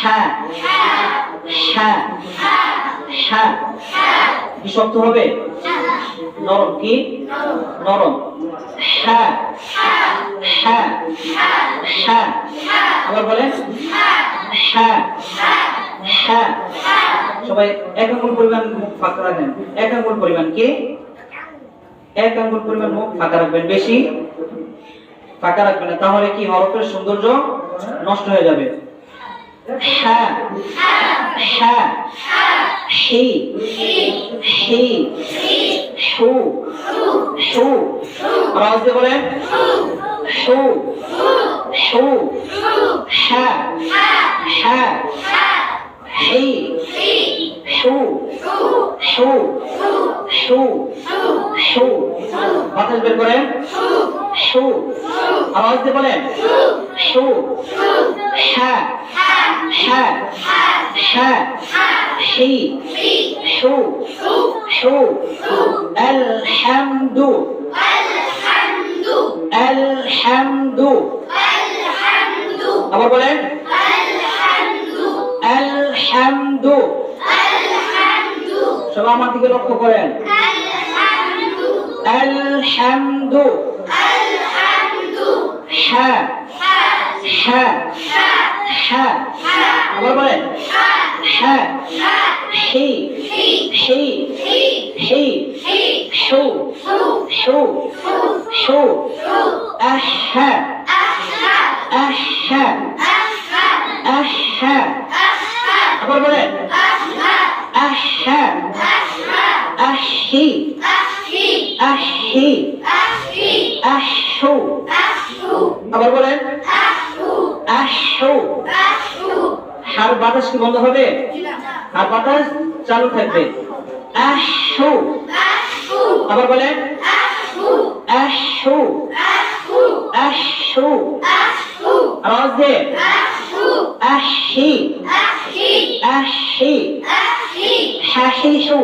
হ্যাঁ হ্যাঁ হ্যাঁ কি হবে? নরম কি? নরম। হ্যাঁ হ্যাঁ আবার বলেন? হ্যাঁ হ্যাঁ সবাই এক আঙ্গুল পরিমাণ মুখ ফাঁকা রাখবেন। এক আঙ্গুল পরিমাণ কি? এক আঙ্গুল পরিমাণ মুখ ফাঁকা রাখবেন। বেশি ফাঁকা রাখবেন না। তাহলে কি হরফের সৌন্দর্য নষ্ট হয়ে যাবে। হ্যাঁ হ্যাঁ হি হি হু হু আওয়াজ দিয়ে বলেন হু হু হ্যাঁ হ্যাঁ হি হু হু হু হু বাতাস বের করেন হু আওয়াজ দিয়ে বলেন হু হ্যাঁ হ্যাঁ হ্যাঁ হি হু হু আলহামদু আলহামদু, আবার বলেন, আলহামদু, সবাই আমার লক্ষ্য করেন, আলহামদু হ্যাঁ হ্যাঁ হ্যাঁ আবার বলেন হ্যাঁ হি হি হি হু হু হু আহা আহা আহা আবার বলেন আহু আবার বলেন আহু হার বাতাস কি বন্ধ হবে? আর বাতাস চালু থাকবে। আহু আবার বলেন আহু আহু আওয়াজ দে আহি আহি হাহিহু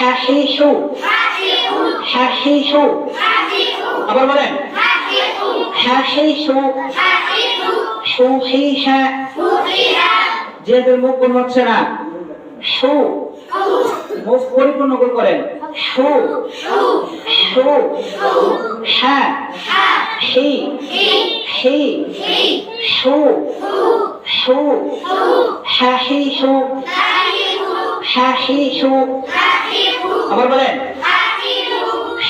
হাহিহু হাহিহু আবার বলেন হাহিহু। মুখ কোন হচ্ছে না। মুখ পরিপূর্ণ করে করেন। হ্যাঁ হি। হি। সু আবার বলেন।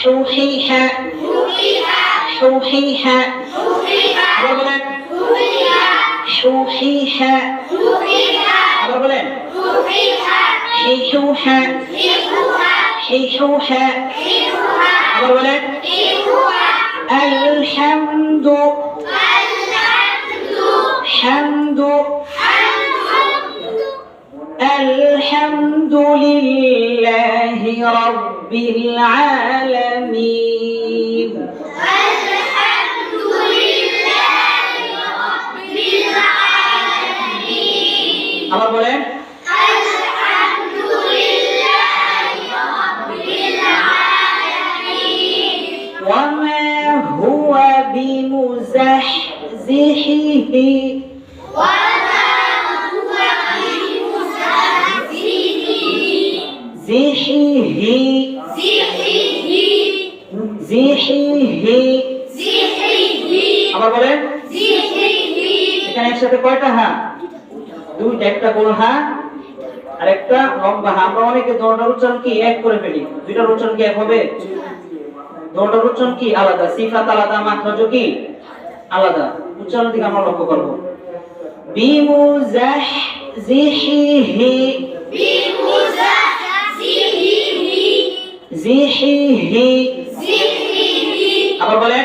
সুহিহা সুহিহা আবার বলেন। সুহিহা আবার বলেন শিশুহা শিশুহা আবার বলেন আলহামদু হামদু الحمد لله رب العالمين আবার বলেন وما هو بمزحزحه زحه زحه আবার বলেন এখানে একসাথে কয়টা হা দুইটা একটা গোল হা আর একটা লম্বা হা আমরা অনেকে দোটার উচ্চারণ কি এক করে ফেলি? দুইটার উচ্চারণ কি এক হবে? দোটার উচ্চারণ কি আলাদা? সিফাত আলাদা মাখরাজ কি আলাদা? উচ্চারণ দিকে আমরা লক্ষ্য করব। বিমুজাহ জিহিহি। জিহিহি। আবার বলেন।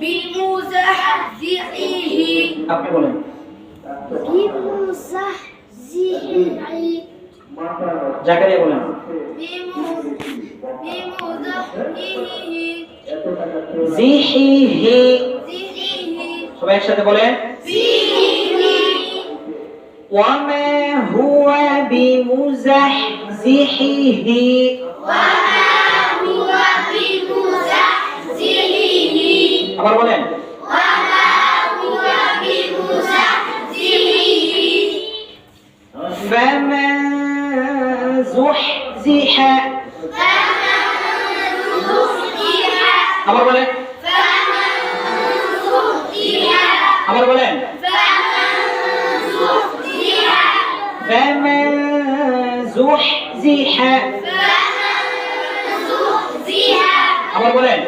بمزحزحه আপনি বলেন بمزحزحه জাকারিয়া বলেন بم- بمزحزحه জিহি হি زحه সবাই একসাথে বলেন وما هو بمزحزحه هو আবার বলেন هو بمزحزحه فمن زحزح আবার বলেন আবার বলেন فمن زحزح আবার বলেন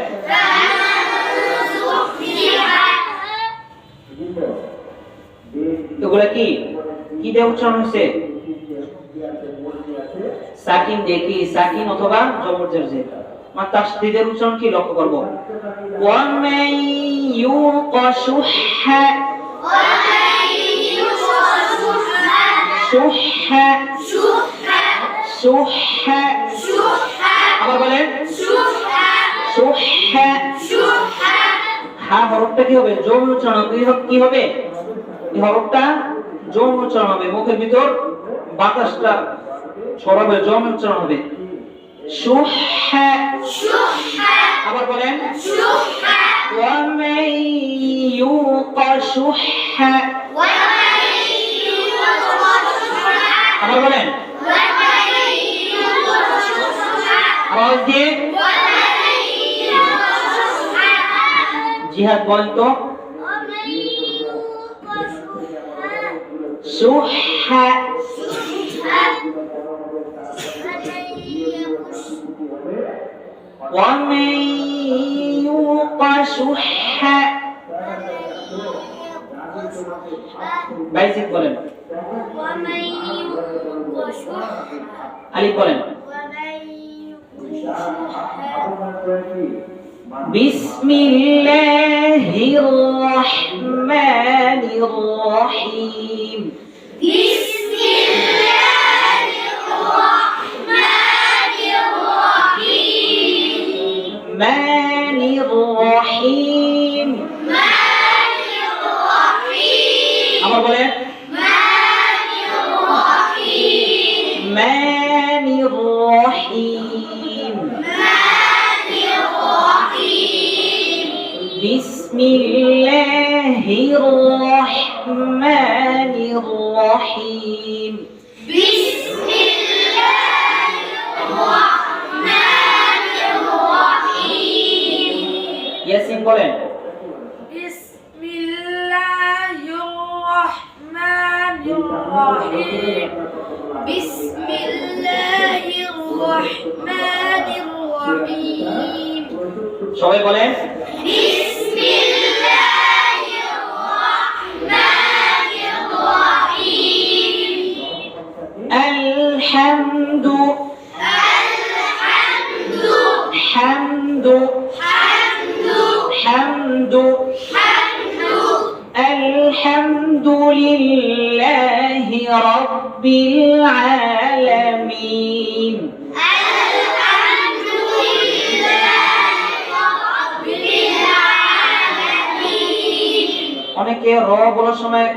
ওগুলো কি? কি দিয়ে উচ্চারণ হচ্ছে? সাকিন দিয়ে কি? সাকিন অথবা জবর জের দিয়ে। উচ্চারণ কি? লক্ষ্য করব। বলেন। হা, হরফটা কি হবে? জোর উচ্চারণ। কি হবে? ধরনটা যৌন উচ্চারণ হবে, মুখের ভিতর বাতাসটা সরাবে যৌন উচ্চারণ হবে। আবার বলেন। আবার বলেন। আওয়াজ দিয়ে। জিহাদ বলেন তো। সুহা ومن يوق شح বাইজিক বলেন ومن يوق شح আলিফ বলেন ومن يوق شح بسم الله الرحمن الرحيم আবার বলে মানি রহিম বিসমিল্লাহ بسم الله الرحمن الرحيم بسم الله الرحمن الرحيم সবাই বলেন الحمد لله رب العالمين الحمد لله رب العالمين অনেকে র বলার সময়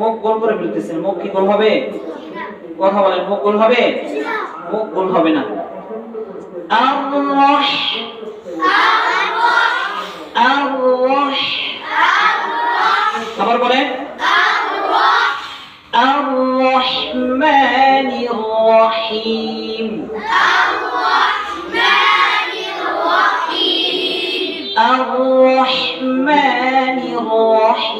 মুখ গোল করে ফেলতেছেন মুখ কি গোল হবে কথা বলেন মুখ গোল হবে মুখ গোল হবে না আল্লাহ আল্লাহ আবার বলেন الرحمن الرحيم الرحمن الرحيم الرحمن الرحيم